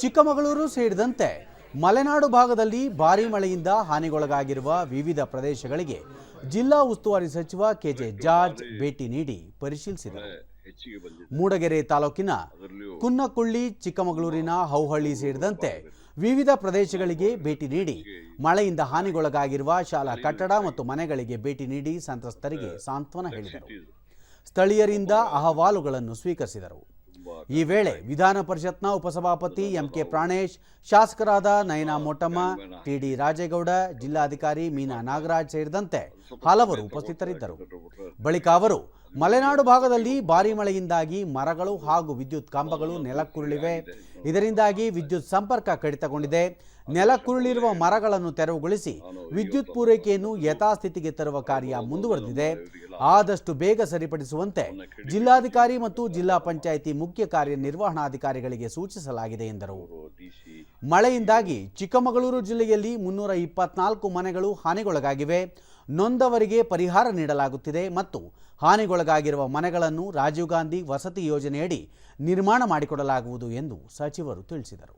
ಚಿಕ್ಕಮಗಳೂರು ಸೇರಿದಂತೆ ಮಲೆನಾಡು ಭಾಗದಲ್ಲಿ ಭಾರೀ ಮಳೆಯಿಂದ ಹಾನಿಗೊಳಗಾಗಿರುವ ವಿವಿಧ ಪ್ರದೇಶಗಳಿಗೆ ಜಿಲ್ಲಾ ಉಸ್ತುವಾರಿ ಸಚಿವ ಕೆಜೆ ಜಾರ್ಜ್ ಭೇಟಿ ನೀಡಿ ಪರಿಶೀಲಿಸಿದರು. ಮೂಡಗೆರೆ ತಾಲೂಕಿನ ಕುನ್ನಕುಳ್ಳಿ ಚಿಕ್ಕಮಗಳೂರಿನ ಹೌಹಳ್ಳಿ ಸೇರಿದಂತೆ ವಿವಿಧ ಪ್ರದೇಶಗಳಿಗೆ ಭೇಟಿ ನೀಡಿ ಮಳೆಯಿಂದ ಹಾನಿಗೊಳಗಾಗಿರುವ ಶಾಲಾ ಕಟ್ಟಡ ಮತ್ತು ಮನೆಗಳಿಗೆ ಭೇಟಿ ನೀಡಿ ಸಂತ್ರಸ್ತರಿಗೆ ಸಾಂತ್ವನ ಹೇಳಿದರು. ಸ್ಥಳೀಯರಿಂದ ಅಹವಾಲುಗಳನ್ನು ಸ್ವೀಕರಿಸಿದರು. ಈ ವೇಳೆ ವಿಧಾನ ಪರಿಷತ್ನ ಉಪಸಭಾಪತಿ ಎಂಕೆ ಪ್ರಾಣೇಶ್ ಶಾಸಕರಾದ ನಯನಾ ಮೋಟಮ್ಮ ಟಿಡಿ ರಾಜೇಗೌಡ ಜಿಲ್ಲಾಧಿಕಾರಿ ಮೀನಾ ನಾಗರಾಜ್ ಸೇರಿದಂತೆ ಹಲವರು ಉಪಸ್ಥಿತರಿದ್ದರು. ಬಳಿಕ ಅವರು ಮಲೆನಾಡು ಭಾಗದಲ್ಲಿ ಭಾರಿ ಮಳೆಯಿಂದಾಗಿ ಮರಗಳು ಹಾಗೂ ವಿದ್ಯುತ್ ಕಂಬಗಳು ನೆಲಕ್ಕುರುಳಿವೆ. ಇದರಿಂದಾಗಿ ವಿದ್ಯುತ್ ಸಂಪರ್ಕ ಕಡಿತಗೊಂಡಿದೆ. ನೆಲಕ್ಕುರುಳಿರುವ ಮರಗಳನ್ನು ತೆರವುಗೊಳಿಸಿ ವಿದ್ಯುತ್ ಪೂರೈಕೆಯನ್ನು ಯಥಾಸ್ಥಿತಿಗೆ ತರುವ ಕಾರ್ಯ ಮುಂದುವರೆದಿದೆ. ಆದಷ್ಟು ಬೇಗ ಸರಿಪಡಿಸುವಂತೆ ಜಿಲ್ಲಾಧಿಕಾರಿ ಮತ್ತು ಜಿಲ್ಲಾ ಪಂಚಾಯಿತಿ ಮುಖ್ಯ ಕಾರ್ಯನಿರ್ವಹಣಾಧಿಕಾರಿಗಳಿಗೆ ಸೂಚಿಸಲಾಗಿದೆ ಎಂದರು. ಮಳೆಯಿಂದಾಗಿ ಚಿಕ್ಕಮಗಳೂರು ಜಿಲ್ಲೆಯಲ್ಲಿ ಮುನ್ನೂರ ಇಪ್ಪತ್ನಾಲ್ಕು ಮನೆಗಳು ಹಾನಿಗೊಳಗಾಗಿವೆ. ನೊಂದವರಿಗೆ ಪರಿಹಾರ ನೀಡಲಾಗುತ್ತಿದೆ ಮತ್ತು ಹಾನಿಗೊಳಗಾಗಿರುವ ಮನೆಗಳನ್ನು ರಾಜೀವ್ ಗಾಂಧಿ ವಸತಿ ಯೋಜನೆಯಡಿ ನಿರ್ಮಾಣ ಮಾಡಿಕೊಡಲಾಗುವುದು ಎಂದು ಸಚಿವರು ತಿಳಿಸಿದರು.